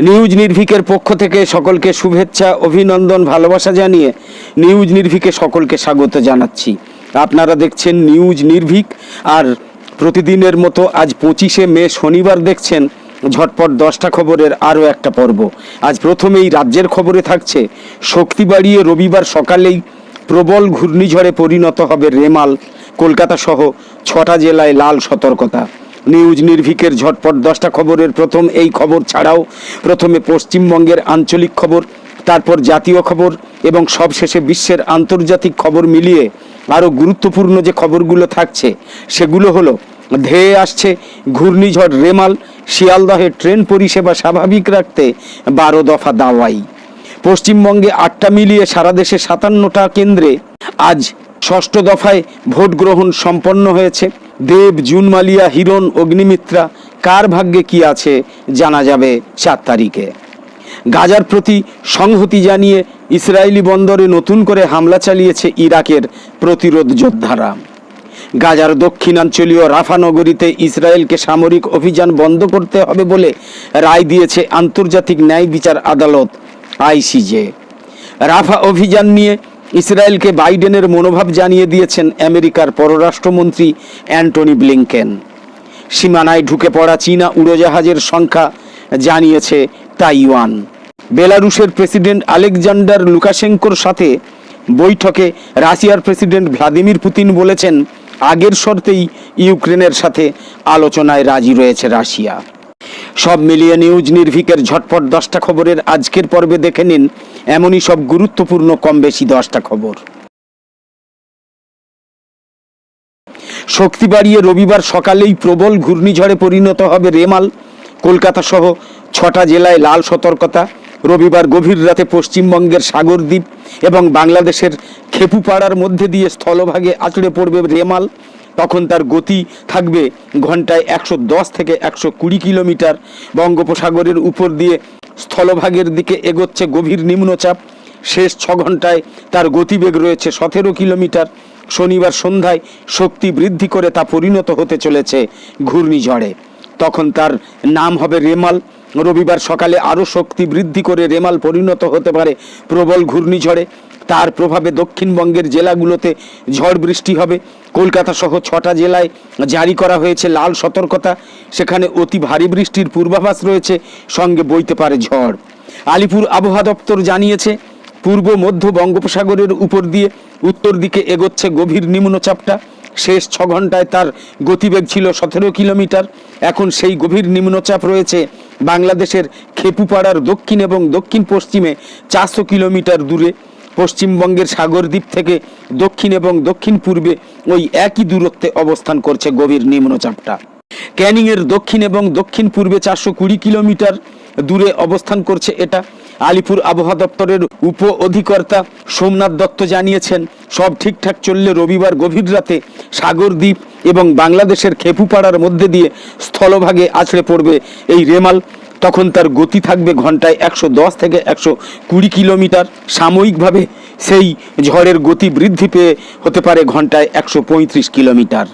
News নির্ভিকের পক্ষ থেকে সকলকে শুভেচ্ছা, অভিনন্দন, ভালোবাসা জানিয়ে নিউজ নির্ভিকে সকলকে স্বাগত জানাচ্ছি। আপনারা দেখছেন নিউজ নির্ভিক, আর প্রতিদিনের মতো আজ পঁচিশে মে শনিবার দেখছেন ঝটপট দশটা খবরের আরও একটা পর্ব। আজ প্রথমেই রাজ্যের খবরে থাকছে, শক্তি বাড়িয়ে রবিবার সকালেই প্রবল ঘূর্ণিঝড়ে পরিণত হবে রেমাল, কলকাতা সহ ছটা জেলায় লাল সতর্কতা। নিউজ নির্ভিকের ঝটপট দশটা খবরের প্রথম, এই খবর ছাড়াও প্রথমে পশ্চিমবঙ্গের আঞ্চলিক খবর, তারপর জাতীয় খবর এবং সবশেষে বিশ্বের আন্তর্জাতিক খবর মিলিয়ে আরও গুরুত্বপূর্ণ যে খবরগুলো থাকছে, সেগুলো হলো, ধেয়ে আসছে ঘূর্ণিঝড় রেমাল, শিয়ালদহে ট্রেন পরিষেবা স্বাভাবিক রাখতে বারো দফা দাওয়াই। পশ্চিমবঙ্গে আটটা মিলিয়ে সারা দেশে সাতান্নটা কেন্দ্রে আজ ষষ্ঠ দফায় ভোট গ্রহণ সম্পন্ন হয়েছে। দেব, জুনমালিয়া, হিরণ, অগ্নিমিত্রা, কার ভাগ্যে কি আছে জানা যাবে চার তারিখে। গাজার প্রতি সংহতি জানিয়ে ইসরায়েলি বন্দরে নতুন করে হামলা চালিয়েছে ইরাকের প্রতিরোধ যোদ্ধারা। গাজার দক্ষিণাঞ্চলীয় রাফা নগরীতে ইসরায়েলকে সামরিক অভিযান বন্ধ করতে হবে বলে রায় দিয়েছে আন্তর্জাতিক ন্যায় বিচার আদালত আইসিজে। রাফা অভিযান নিয়ে ইসরায়েলকে বাইডেনের মনোভাব জানিয়ে দিয়েছেন আমেরিকার পররাষ্ট্রমন্ত্রী অ্যান্টনি ব্লিংকেন। সীমানায় ঢুকে পড়া চীনা উড়োজাহাজের সংখ্যা জানিয়েছে তাইওয়ান। বেলারুশের প্রেসিডেন্ট আলেকজান্ডার লুকাশেঙ্কোর সাথে বৈঠকে রাশিয়ার প্রেসিডেন্ট ভ্লাদিমির পুতিন বলেছেন, আগের শর্তেই ইউক্রেনের সাথে আলোচনায় রাজি রয়েছে রাশিয়া। সব মিলিয়ে নিউজ নির্ভিকের ঝটপট দশটা খবরের আজকের পর্বে দেখে নিন এমনই সব গুরুত্বপূর্ণ কম বেশি দশটা খবর। শক্তি বাড়িয়ে রবিবার সকালেই প্রবল ঘূর্ণিঝড়ে পরিণত হবে রেমাল কলকাতা সহ ছটা জেলায় লাল সতর্কতা, রবিবার গভীর রাতে পশ্চিমবঙ্গের সাগরদ্বীপ এবং বাংলাদেশের খেপুপাড়ার মধ্যে দিয়ে স্থলভাগে আছড়ে পড়বে রেমাল তখন তার গতি থাকবে ঘন্টায় একশো দশ থেকে একশো কুড়ি কিলোমিটার। বঙ্গোপসাগরের উপর দিয়ে স্থলভাগের দিকে এগোচ্ছে গভীর নিম্নচাপ। শেষ ছ ঘন্টায় তার গতিবেগ রয়েছে সতেরো কিলোমিটার। শনিবার সন্ধ্যায় শক্তি বৃদ্ধি করে তা পরিণত হতে চলেছে ঘূর্ণিঝড়ে। তখন তার নাম হবে রেমাল। রবিবার সকালে আরও শক্তি বৃদ্ধি করে রেমাল পরিণত হতে পারে প্রবল ঘূর্ণিঝড়ে। তার প্রভাবে দক্ষিণবঙ্গের জেলাগুলোতে ঝড় বৃষ্টি হবে। কলকাতা সহ ছটা জেলায় জারি করা হয়েছে লাল সতর্কতা। সেখানে অতি ভারী বৃষ্টির পূর্বাভাস রয়েছে, সঙ্গে বইতে পারে ঝড়। আলিপুর আবহাওয়া দপ্তর জানিয়েছে, পূর্ব মধ্য বঙ্গোপসাগরের উপর দিয়ে উত্তর দিকে এগোচ্ছে গভীর নিম্নচাপটা। শেষ ছ ঘন্টায় তার গতিবেগ ছিল সতেরো কিলোমিটার। এখন সেই গভীর নিম্নচাপ রয়েছে বাংলাদেশের খেপুপাড়ার দক্ষিণ এবং দক্ষিণ পশ্চিমে চারশো কিলোমিটার দূরে। পশ্চিমবঙ্গের সাগরদ্বীপ থেকে দক্ষিণ এবং দক্ষিণ পূর্বে ওই একই দূরত্বে অবস্থান করছে গভীর নিম্নচাপটা। ক্যানিংয়ের দক্ষিণ এবং দক্ষিণ পূর্বে চারশো কুড়ি কিলোমিটার দূরে অবস্থান করছে এটা। আলিপুর আবহাওয়া দপ্তরের উপ অধিকর্তা সোমনাথ দত্ত জানিয়েছেন, সব ঠিকঠাক চললে রবিবার গভীর রাতে সাগরদ্বীপ এবং বাংলাদেশের খেপুপাড়ার মধ্যে দিয়ে স্থলভাগে আছড়ে পড়বে এই রেমাল। তখন তার গতি থাকবে ঘন্টায় একশো দশ থেকে একশো কুড়ি কিলোমিটার। সাময়িকভাবে সেই ঝড়ের গতি বৃদ্ধি পেয়ে হতে পারে ঘন্টায় একশো পঁয়ত্রিশ কিলোমিটার।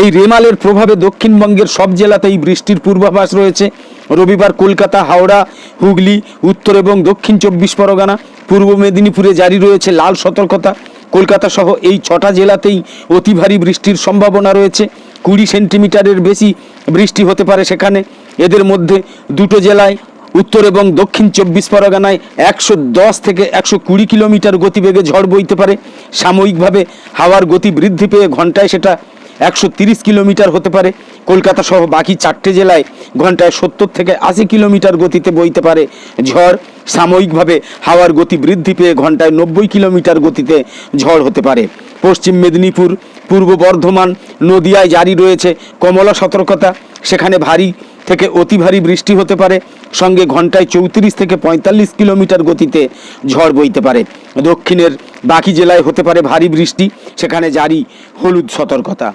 এই রেমালের প্রভাবে দক্ষিণবঙ্গের সব জেলাতেই বৃষ্টির পূর্বাভাস রয়েছে। রবিবার কলকাতা, হাওড়া, হুগলি, উত্তর এবং দক্ষিণ চব্বিশ পরগনা, পূর্ব মেদিনীপুরে জারি রয়েছে লাল সতর্কতা। কলকাতা সহ এই ছটা জেলাতেই অতি ভারী বৃষ্টির সম্ভাবনা রয়েছে। কুড়ি সেন্টিমিটারের বেশি বৃষ্টি হতে পারে সেখানে। এদের মধ্যে দুটো জেলায় উত্তর এবং দক্ষিণ চব্বিশ পরগনায় একশো দশ থেকে একশো কুড়ি কিলোমিটার গতিবেগে ঝড় বইতে পারে। সাময়িকভাবে হাওয়ার গতি বৃদ্ধি পেয়ে ঘন্টায় সেটা একশো তিরিশ কিলোমিটার হতে পারে। কলকাতা সহ বাকি চারটে জেলায় ঘন্টায় সত্তর থেকে আশি কিলোমিটার গতিতে বইতে পারে ঝড়। সাময়িকভাবে হাওয়ার গতি বৃদ্ধি পেয়ে ঘন্টায় নব্বই কিলোমিটার গতিতে ঝড় হতে পারে। পশ্চিম মেদিনীপুর, পূর্ব বর্ধমান, নদিয়ায় জারি রয়েছে কমলা সতর্কতা। সেখানে ভারী থেকে অতি ভারী বৃষ্টি হতে পারে। সঙ্গে ঘন্টায় চৌত্রিশ থেকে পঁয়তাল্লিশ কিলোমিটার গতিতে ঝড় বইতে পারে। দক্ষিণের বাকি জেলায় হতে পারে ভারী বৃষ্টি। সেখানে জারি হলুদ সতর্কতা।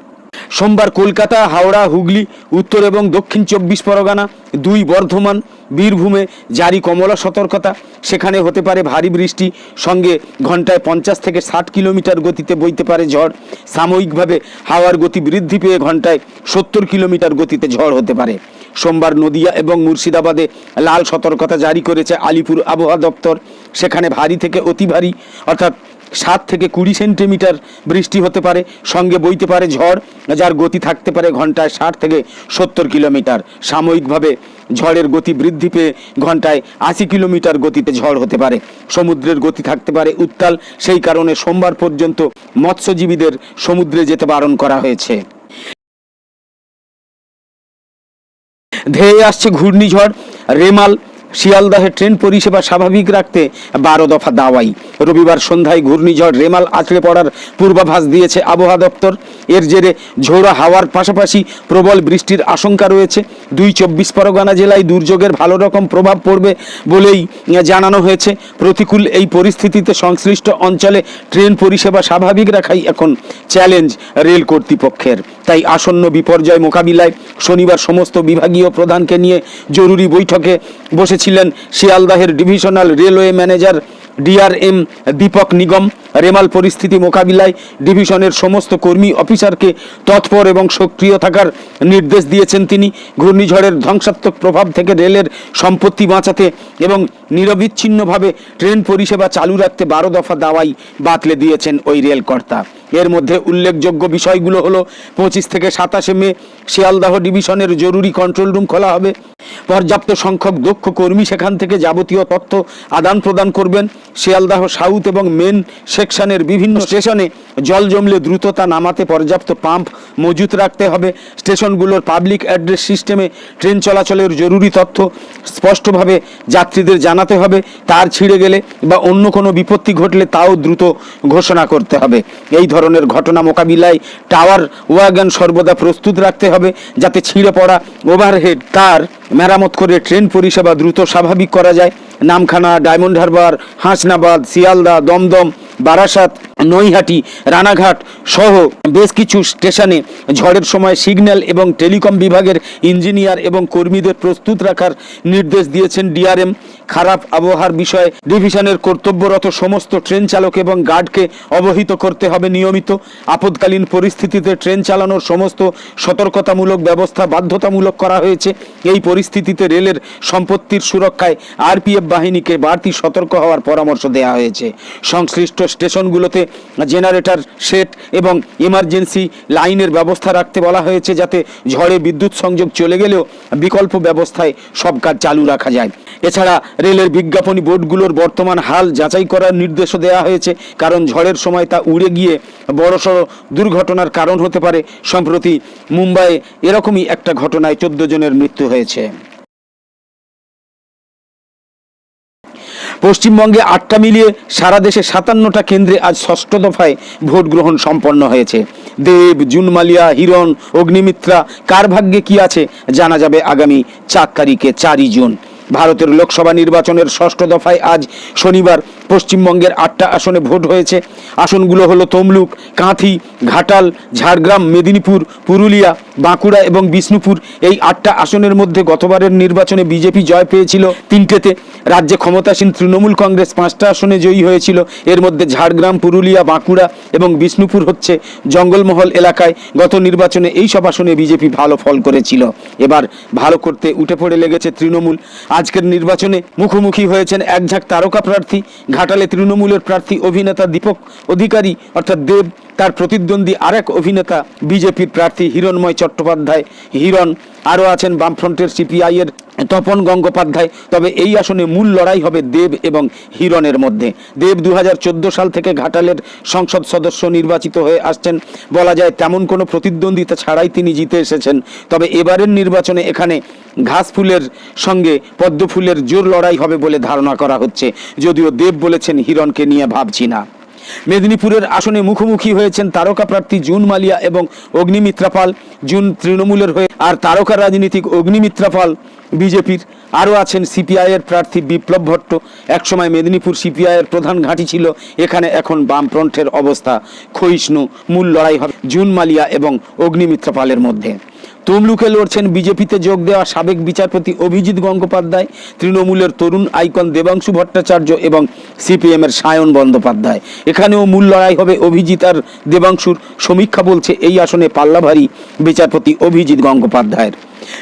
সোমবার কলকাতা, হাওড়া, হুগলি, উত্তর এবং দক্ষিণ চব্বিশ পরগনা, দুই বর্ধমান, বীরভূমে জারি কমলা সতর্কতা। সেখানে হতে পারে ভারী বৃষ্টি, সঙ্গে ঘন্টায় পঞ্চাশ থেকে ষাট কিলোমিটার গতিতে বইতে পারে ঝড়। সাময়িকভাবে হাওয়ার গতি বৃদ্ধি পেয়ে ঘন্টায় সত্তর কিলোমিটার গতিতে ঝড় হতে পারে। সোমবার নদিয়া এবং মুর্শিদাবাদে লাল সতর্কতা জারি করেছে আলিপুর আবহাওয়া দপ্তর। সেখানে ভারী থেকে অতি ভারী, অর্থাৎ সাত থেকে কুড়ি সেন্টিমিটার বৃষ্টি হতে পারে, সঙ্গে বইতে পারে ঝড়, যার গতি থাকতে পারে ঘন্টায় ষাট থেকে সত্তর কিলোমিটার। সাময়িকভাবে ঝড়ের গতি বৃদ্ধি পেয়ে ঘন্টায় আশি কিলোমিটার গতিতে ঝড় হতে পারে। সমুদ্রের গতি থাকতে পারে উত্তাল, সেই কারণে সোমবার পর্যন্ত মৎস্যজীবীদের সমুদ্রে যেতে বারণ করা হয়েছে। ধেয়ে আসছে ঘূর্ণিঝড়, রেমাল শিয়ালদাহে ট্রেন পরিষেবা স্বাভাবিক রাখতে বারো দফা দাওয়াই। রবিবার সন্ধ্যায় ঘূর্ণিঝড় রেমাল আছড়ে পড়ার পূর্বাভাস দিয়েছে আবহাওয়া দপ্তর। এর জেরে ঝোড়া হাওয়ার পাশাপাশি প্রবল বৃষ্টির আশঙ্কা রয়েছে। দুই চব্বিশ পরগনা জেলায় দুর্যোগের ভালো রকম প্রভাব পড়বে বলেই জানানো হয়েছে। প্রতিকূল এই পরিস্থিতিতে সংশ্লিষ্ট অঞ্চলে ট্রেন পরিষেবা স্বাভাবিক রাখাই এখন চ্যালেঞ্জ রেল কর্তৃপক্ষের। তাই আসন্ন বিপর্যয় মোকাবিলায় শনিবার সমস্ত বিভাগীয় প্রধানকে নিয়ে জরুরি বৈঠকে বসেছিলেন শিয়ালদাহের divisional railway manager DRM Dipak Nigam, Remal পরিস্থিতি মোকাবিলায় ডিভিশনের সমস্ত কর্মী অফিসারকে তৎপর এবং সক্রিয় থাকার নির্দেশ দিয়েছেন তিনি। ঘূর্ণিঝড়ের ধ্বংসাত্মক প্রভাব থেকে রেলের সম্পত্তি বাঁচাতে এবং নিরবিচ্ছিন্নভাবে ট্রেন পরিষেবা চালু রাখতে বারো দফা দাওয়াই বাতলে দিয়েছেন ওই রেলকর্তা। এর মধ্যে উল্লেখযোগ্য বিষয়গুলো হলো, পঁচিশ থেকে সাতাশে মে শিয়ালদাহ ডিভিশনের জরুরি কন্ট্রোল রুম খোলা হবে। পর্যাপ্ত সংখ্যক দক্ষ কর্মী সেখান থেকে যাবতীয় তথ্য আদান প্রদান করবেন। শিয়ালদাহ সাউথ এবং মেন সেকশনের বিভিন্ন স্টেশনে জল জমলে দ্রুততা নামাতে পর্যাপ্ত পাম্প মজুত রাখতে হবে। স্টেশনগুলোর পাবলিক অ্যাড্রেস সিস্টেমে ট্রেন চলাচলের জরুরি তথ্য স্পষ্টভাবে যাত্রীদের জানাতে হবে। তার ছিঁড়ে গেলে বা অন্য কোনো বিপত্তি ঘটলে তাও দ্রুত ঘোষণা করতে হবে। এই ধরনের ঘটনা মোকাবিলায় টাওয়ার ওয়াগন সর্বদা প্রস্তুত রাখতে হবে যাতে ছিঁড়ে পড়া ওভারহেড তার মেরামত করে ট্রেন পরিষেবা দ্রুত স্বাভাবিক করা যায়। নামখানা ডায়মন্ড হারবার হাসনাবাদ শিয়ালদা দমদম বারাসাত নৈহাটি, রানাঘাট সহ বেশ কিছু স্টেশনে ঝড়ের সময় সিগন্যাল এবং টেলিকম বিভাগের ইঞ্জিনিয়ার এবং কর্মীদের প্রস্তুত রাখার নির্দেশ দিয়েছেন ডিআরএম। খারাপ আবহাওয়ার বিষয়ে ডিভিশনের কর্তব্যরত সমস্ত ট্রেন চালক এবং গার্ডকে অবহিত করতে হবে নিয়মিত। আপদকালীন পরিস্থিতিতে ট্রেন চালানোর সমস্ত সতর্কতামূলক ব্যবস্থা বাধ্যতামূলক করা হয়েছে। এই পরিস্থিতিতে রেলের সম্পত্তির সুরক্ষায় আরপিএফ বাহিনীকে বাড়তি সতর্ক হওয়ার পরামর্শ দেওয়া হয়েছে। সংশ্লিষ্ট স্টেশনগুলোতে জেনারেটর, সেট এবং ইমার্জেন্সি লাইনের ব্যবস্থা রাখতে বলা হয়েছে যাতে ঝড়ে বিদ্যুৎ সংযোগ চলে গেলেও বিকল্প ব্যবস্থায় সব কাজ চালু রাখা যায়। এছাড়া রেলের বিজ্ঞাপনী বোর্ডগুলোর বর্তমান হাল যাচাই করার নির্দেশও দেওয়া হয়েছে, কারণ ঝড়ের সময় তা উড়ে গিয়ে বড়সড় দুর্ঘটনার কারণ হতে পারে। সম্প্রতি মুম্বাইয়ে এরকমই একটা ঘটনায় চোদ্দ জনের মৃত্যু হয়েছে। পশ্চিমবঙ্গে আটটা মিলিয়ে সারা দেশে সাতান্নটা কেন্দ্রে আজ ষষ্ঠ দফায় ভোট গ্রহণ সম্পন্ন হয়েছে। দেব, জুনমালিয়া, হিরণ, অগ্নিমিত্রা, কার ভাগ্যে কি আছে জানা যাবে আগামী চার তারিখে চারই জুন। ভারতের লোকসভা নির্বাচনের ষষ্ঠ দফায় আজ শনিবার পশ্চিমবঙ্গের আটটা আসনে ভোট হয়েছে। আসনগুলো হলো তমলুক, কাঁথি, ঘাটাল, ঝাড়গ্রাম, মেদিনীপুর, পুরুলিয়া, বাঁকুড়া এবং বিষ্ণুপুর। এই আটটা আসনের মধ্যে গতবারের নির্বাচনে বিজেপি জয় পেয়েছিল তিনটেতে। রাজ্যে ক্ষমতাসীন তৃণমূল কংগ্রেস পাঁচটা আসনে জয়ী হয়েছিল। এর মধ্যে ঝাড়গ্রাম, পুরুলিয়া, বাঁকুড়া এবং বিষ্ণুপুর হচ্ছে জঙ্গলমহল এলাকায়। গত নির্বাচনে এই সব আসনে বিজেপি ভালো ফল করেছিল। এবার ভালো করতে উঠে পড়ে লেগেছে তৃণমূল। আজকের নির্বাচনে মুখোমুখি হয়েছেন এক ঝাঁক তারকা প্রার্থী। ঘাটালে তৃণমূলের প্রার্থী অভিনেতা দীপক অধিকারী, অর্থাৎ দেব, তার প্রতিদ্বন্দ্বী আরেক অভিনেতা, বিজেপির প্রার্থী হিরণময় চট্টোপাধ্যায় হিরণ। আরও আছেন বামফ্রন্টের সিপিআই এর তপন গঙ্গোপাধ্যায়। তবে এই আসনে মূল লড়াই হবে দেব এবং হিরণের মধ্যে। দেব দু হাজার চোদ্দ সাল থেকে ঘাটালের সংসদ সদস্য নির্বাচিত হয়ে আসছেন। বলা যায় তেমন কোনো প্রতিদ্বন্দ্বিতা ছাড়াই তিনি জিতে এসেছেন। তবে এবারের নির্বাচনে এখানে ঘাস ফুলের সঙ্গে পদ্ম ফুলের জোর লড়াই হবে বলে ধারণা করা হচ্ছে। যদিও দেব বলেছেন, হিরণকে নিয়ে ভাবছি না। মেদিনীপুরের আসনে মুখোমুখি হয়েছেন তারকা প্রার্থী জুন মালিয়া এবং অগ্নিমিত্রা পাল। জুন তৃণমূলের হয়ে আর তারকা রাজনীতিক অগ্নিমিত্রা পাল বিজেপির। আরও আছেন সিপিআইয়ের প্রার্থী বিপ্লব ভট্ট। একসময় মেদিনীপুর সিপিআইয়ের প্রধান ঘাঁটি ছিল। এখানে এখন বামফ্রন্টের অবস্থা ক্ষয়িষ্ণু। মূল লড়াই হবে জুন মালিয়া এবং অগ্নিমিত্রা পালের মধ্যে। তমলুকে লড়ছেন বিজেপিতে যোগ দেওয়া সাবেক বিচারপতি অভিজিৎ গঙ্গোপাধ্যায়, তৃণমূলের তরুণ আইকন দেবাংশু ভট্টাচার্য এবং সিপিএমের সায়ন বন্দ্যোপাধ্যায়। এখানেও মূল লড়াই হবে অভিজিৎ আর দেবাংশুর। সমীক্ষা বলছে এই আসনে পাল্লা ভারী বিচারপতি অভিজিৎ গঙ্গোপাধ্যায়ের।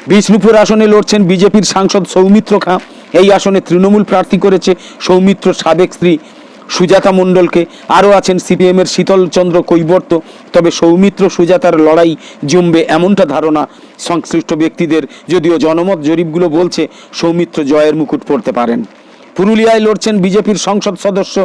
বিষ্ণুপুর আসনে লড়ছেন বিজেপির সাংসদ সৌমিত্র খাঁ। এই আসনে তৃণমূল প্রার্থী করেছে সৌমিত্র সাবেক স্ত্রী সুজাতা মণ্ডলকে। আরও আছেন সিপিএমের শীতলচন্দ্র কৈবর্ত। তবে সৌমিত্র সুজাতার লড়াই জমবে এমনটা ধারণা সংশ্লিষ্ট ব্যক্তিদের। যদিও জনমত জরিপগুলো বলছে সৌমিত্র জয়ের মুকুট পড়তে পারেন। পুরুলিয়ায় লড়ছেন বিজেপির সংসদ সদস্য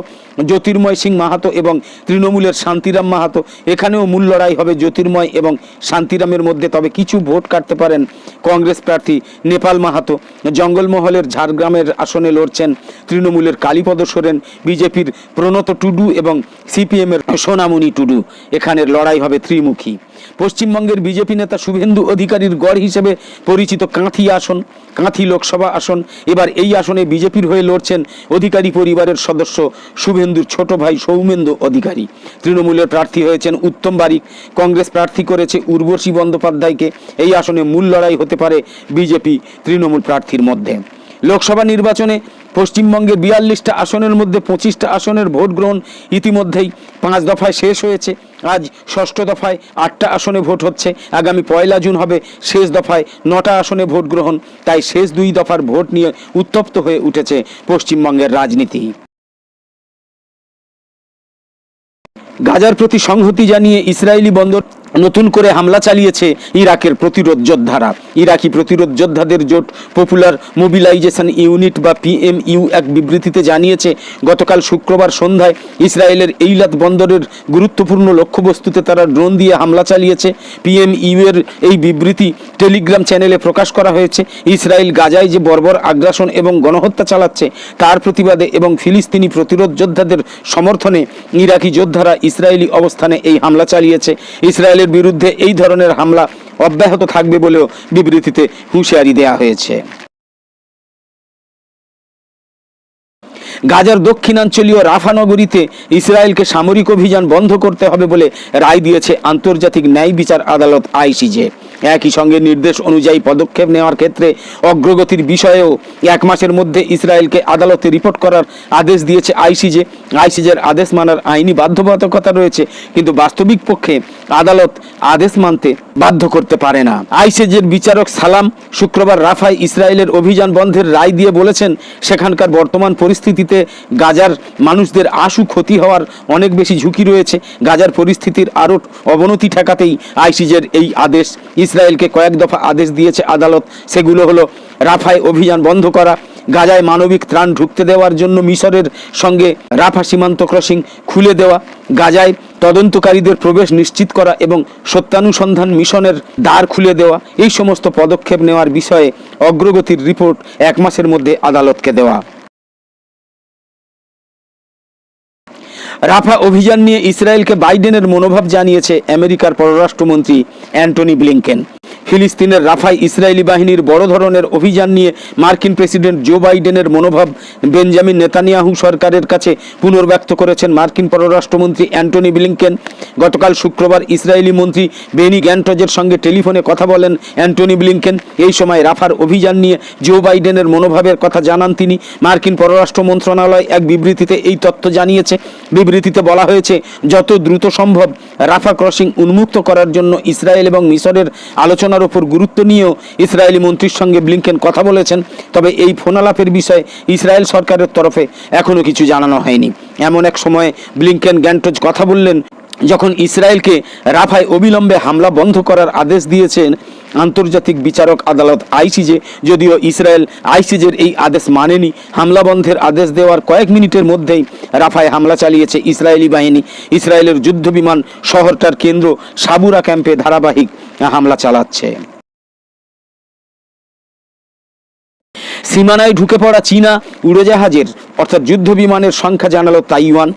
জ্যোতির্ময় সিং মাহাতো এবং তৃণমূলের শান্তিরাম মাহাতো। এখানেও মূল লড়াই হবে জ্যোতির্ময় এবং শান্তিরামের মধ্যে, তবে কিছু ভোট কাটতে পারেন কংগ্রেস প্রার্থী নেপাল মাহাতো। জঙ্গলমহলের ঝাড়গ্রামের আসনে লড়ছেন তৃণমূলের কালীপদ সোরেন, বিজেপির প্রণত টুডু এবং সিপিএমের সোনামণি টুডু। এখানের লড়াই হবে ত্রিমুখী। পশ্চিমবঙ্গের বিজেপি নেতা শুভেন্দু অধিকারীর গড় হিসেবে পরিচিত কাঁথি আসন, কাঁথি লোকসভা আসন। এবার এই আসনে বিজেপির হয়ে লড়ছেন অধিকারী পরিবারের সদস্য শুভেন্দুর ছোট ভাই সৌমেন্দু অধিকারী। তৃণমূলের প্রার্থী হয়েছেন উত্তম বারিক। কংগ্রেস প্রার্থী করেছে উর্বশী বন্দ্যোপাধ্যায়কে। এই আসনে মূল লড়াই হতে পারে বিজেপি তৃণমূল প্রার্থীর মধ্যে। লোকসভা নির্বাচনে পশ্চিমবঙ্গে বিয়াল্লিশটা আসনের মধ্যে পঁচিশটা আসনের ভোট গ্রহণ ইতিমধ্যেই পাঁচ দফায় শেষ হয়েছে। আজ ষষ্ঠ দফায় আটটা আসনে ভোট হচ্ছে। আগামী পয়লা জুন হবে শেষ দফায় নটা আসনে ভোট গ্রহণ। তাই শেষ দুই দফার ভোট নিয়ে উত্তপ্ত হয়ে উঠেছে পশ্চিমবঙ্গের রাজনীতি। গাজার প্রতি সংহতি জানিয়ে ইসরায়েলি বন্দর নতুন করে হামলা চালিয়েছে ইরাকের প্রতিরোধ যোদ্ধারা। ইরাকি প্রতিরোধ যোদ্ধাদের জোট পপুলার মোবিলাইজেশন ইউনিট বা পিএমইউ এক বিবৃতিতে জানিয়েছে, গতকাল শুক্রবার সন্ধ্যায় ইসরায়েলের এইলাত বন্দরের গুরুত্বপূর্ণ লক্ষ্যবস্তুতে তারা ড্রোন দিয়ে হামলা চালিয়েছে। পিএমইউ এর এই বিবৃতি টেলিগ্রাম চ্যানেলে প্রকাশ করা হয়েছে। ইসরায়েল গাজায় যে বর্বর আগ্রাসন এবং গণহত্যা চালাচ্ছে, তার প্রতিবাদে এবং ফিলিস্তিনি প্রতিরোধ যোদ্ধাদের সমর্থনে ইরাকি যোদ্ধারা ইসরায়েলি অবস্থানে এই হামলা চালিয়েছে। ইসরায়েলের বিরুদ্ধে এই ধরনের হামলা অব্যাহত থাকবে বলেও বিবৃতিতে হুঁশিয়ারি দেয়া হয়েছে। গাজার দক্ষিণাঞ্চলীয় রাফানগরীতে ইসরায়েলকে সামরিক অভিযান বন্ধ করতে হবে বলে রায় দিয়েছে আন্তর্জাতিক ন্যায় বিচার আদালত আইসিজে। একই সঙ্গে নির্দেশ অনুযায়ী পদক্ষেপ নেওয়ার ক্ষেত্রে অগ্রগতির বিষয়েও এক মাসের মধ্যে ইসরায়েলকে আদালতে রিপোর্ট করার আদেশ দিয়েছে আইসিজে। আইসিজের আদেশ মানার আইনি বাধ্যবাধকতা রয়েছে, কিন্তু বাস্তবিক পক্ষে আদালত আদেশ মানতে বাধ্য করতে পারে না। আইসিজের বিচারক সালাম শুক্রবার রাফায় ইসরায়েলের অভিযান বন্ধের রায় দিয়ে বলেছেন, সেখানকার বর্তমান পরিস্থিতিতে গাজার মানুষদের আশু ক্ষতি হওয়ার অনেক বেশি ঝুঁকি রয়েছে। গাজার পরিস্থিতির আরও অবনতি ঠেকাতেই আইসিজের এই আদেশ ইসরায়েলকে কয়েক দফা আদেশ দিয়েছে আদালত। সেগুলো হলো রাফায় অভিযান বন্ধ করা, গাজায় মানবিক ত্রাণ ঢুকতে দেওয়ার জন্য মিশরের সঙ্গে রাফা সীমান্ত ক্রসিং খুলে দেওয়া, গাজায় তদন্তকারীদের প্রবেশ নিশ্চিত করা এবং সত্যানুসন্ধান মিশনের দ্বার খুলে দেওয়া, এই সমস্ত পদক্ষেপ নেওয়ার বিষয়ে অগ্রগতির রিপোর্ট এক মাসের মধ্যে আদালতকে দেওয়া। রাফা অভিযান নিয়ে ইসরায়েলকে বাইডেনের মনোভাব জানিয়েছে আমেরিকার পররাষ্ট্রমন্ত্রী অ্যান্টনি ব্লিংকেন। ফিলিস্তিনের রাফায় ইসরায়েলি বাহিনীর বড় ধরনের অভিযান নিয়ে মার্কিন প্রেসিডেন্ট জো বাইডেনের মনোভাব বেঞ্জামিন নেতানিয়াহু সরকারের কাছে পুনর্ব্যক্ত করেছেন মার্কিন পররাষ্ট্রমন্ত্রী অ্যান্টনি ব্লিংকেন। গতকাল শুক্রবার ইসরায়েলি মন্ত্রী বেনি গ্যান্টজের সঙ্গে টেলিফোনে কথা বলেন অ্যান্টনি ব্লিংকেন। এই সময় রাফার অভিযান নিয়ে জো বাইডেনের মনোভাবের কথা জানান তিনি। মার্কিন পররাষ্ট্র মন্ত্রণালয় এক বিবৃতিতে এই তথ্য জানিয়েছে। বিবৃতিতে বলা হয়েছে, যত দ্রুত সম্ভব রাফা ক্রসিং উন্মুক্ত করার জন্য ইসরায়েল এবং মিশরের আলোচনার ওপর গুরুত্ব নিয়েও ইসরায়েলি মন্ত্রীর সঙ্গে ব্লিংকেন কথা বলেছেন। তবে এই ফোনালাপের বিষয়ে ইসরায়েল সরকারের তরফে এখনও কিছু জানানো হয়নি। এমন এক সময়ে ব্লিংকেন গ্যান্টজ কথা বললেন যখন ইসরায়েলকে রাফায় অবিলম্বে হামলা বন্ধ করার আদেশ দিয়েছেন আন্তর্জাতিক বিচারক আদালত আইসিজে, যদিও ইসরায়েল আইসিজের এই আদেশ মানেনি। হামলা বন্ধের আদেশ দেওয়ার কয়েক মিনিটের মধ্যেই রাফায় হামলা চালিয়েছে ইসরায়েলি বাহিনী। ইসরায়েলের যুদ্ধ বিমান শহরটার কেন্দ্র সাবুরা ক্যাম্পে ধারাবাহিক হামলা চালাচ্ছে। সীমানায় ঢুকে পড়া চীনা উড়োজাহাজের, অর্থাৎ যুদ্ধ বিমানের সংখ্যা জানালো তাইওয়ান।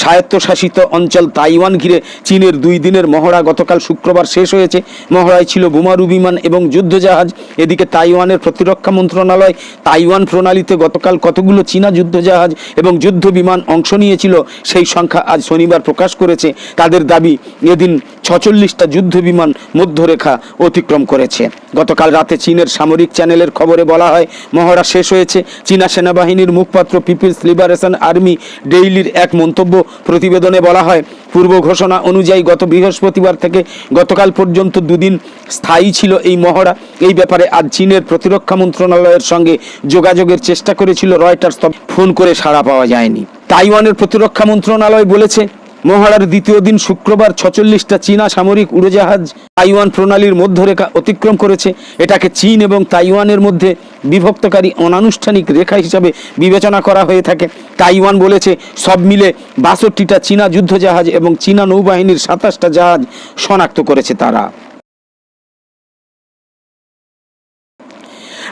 স্বায়ত্তশাসিত অঞ্চল তাইওয়ান ঘিরে চীনের দুই দিনের মহড়া গতকাল শুক্রবার শেষ হয়েছে। মহড়ায় ছিল বোমারু বিমান এবং যুদ্ধজাহাজ। এদিকে তাইওয়ানের প্রতিরক্ষা মন্ত্রণালয় তাইওয়ান প্রণালীতে গতকাল কতগুলো চীনা যুদ্ধজাহাজ এবং যুদ্ধ বিমান অংশ নিয়েছিল, সেই সংখ্যা আজ শনিবার প্রকাশ করেছে। তাদের দাবি, এদিন ছচল্লিশটা যুদ্ধ বিমান মধ্যরেখা অতিক্রম করেছে। গতকাল রাতে চীনের সামরিক চ্যানেলের খবরে বলা হয়, মহড়া শেষ হয়েছে। চীনা সেনাবাহিনীর মুখপাত্র পিপিলস লিবারেশন আর্মি ডেইলির এক মন্তব্য প্রতিবেদনে বলা হয়, পূর্ব ঘোষণা অনুযায়ী গত বৃহস্পতিবার থেকে গতকাল পর্যন্ত দুদিন স্থায়ী ছিল এই মহড়া। এই ব্যাপারে আজ চীনের প্রতিরক্ষা মন্ত্রণালয়ের সঙ্গে যোগাযোগের চেষ্টা করেছিল রয়টার্স ফোন করে সাড়া পাওয়া যায়নি। তাইওয়ানের প্রতিরক্ষা মন্ত্রণালয় বলেছে মহড়ার দ্বিতীয় দিন শুক্রবার ছচল্লিশটা চীনা সামরিক উড়োজাহাজ তাইওয়ান প্রণালীর মধ্যরেখা অতিক্রম করেছে। এটাকে চীন এবং তাইওয়ানের মধ্যে বিভক্তকারী অনানুষ্ঠানিক রেখা হিসাবে বিবেচনা করা হয়ে থাকে। তাইওয়ান বলেছে, সব মিলে বাষট্টিটা চীনা যুদ্ধজাহাজ এবং চীনা নৌবাহিনীর সাতাশটা জাহাজ শনাক্ত করেছে তারা।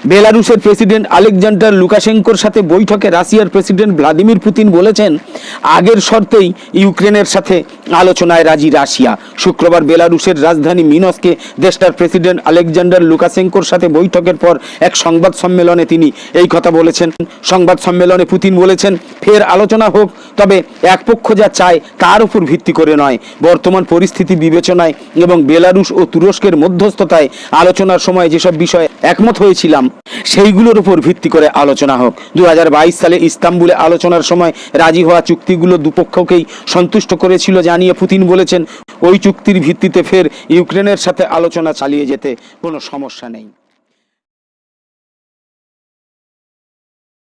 বেলারুশের প্রেসিডেন্ট আলেকজান্ডার লুকাশেঙ্কোর সাথে বৈঠকে রাশিয়ার প্রেসিডেন্ট ভ্লাদিমির পুতিন বলেছেন, আগের শর্তেই ইউক্রেনের সাথে আলোচনায় রাজি রাশিয়া। শুক্রবার বেলারুশের রাজধানী মিনস্কে দেশটার প্রেসিডেন্ট আলেকজান্ডার লুকাশেঙ্কোর সাথে বৈঠকের পর এক সংবাদ সম্মেলনে তিনি এই কথা বলেছেন। সংবাদ সম্মেলনে পুতিন বলেছেন, ফের আলোচনা হোক, তবে এক পক্ষ যা চায় তার উপর ভিত্তি করে নয়। বর্তমান পরিস্থিতি বিবেচনায় এবং বেলারুশ ও তুরস্কের মধ্যস্থতায় আলোচনার সময় যেসব বিষয়ে একমত হয়েছিলাম সেইগুলোর উপর ভিত্তি করে আলোচনা হোক। দু হাজার বাইশ সালে ইস্তাম্বুলে আলোচনার সময় রাজি হওয়া চুক্তিগুলো দুপক্ষকেই সন্তুষ্ট করেছিল জানিয়ে পুতিন বলেছেন, ওই চুক্তির ভিত্তিতে ফের ইউক্রেনের সাথে আলোচনা চালিয়ে যেতে কোনো সমস্যা নেই।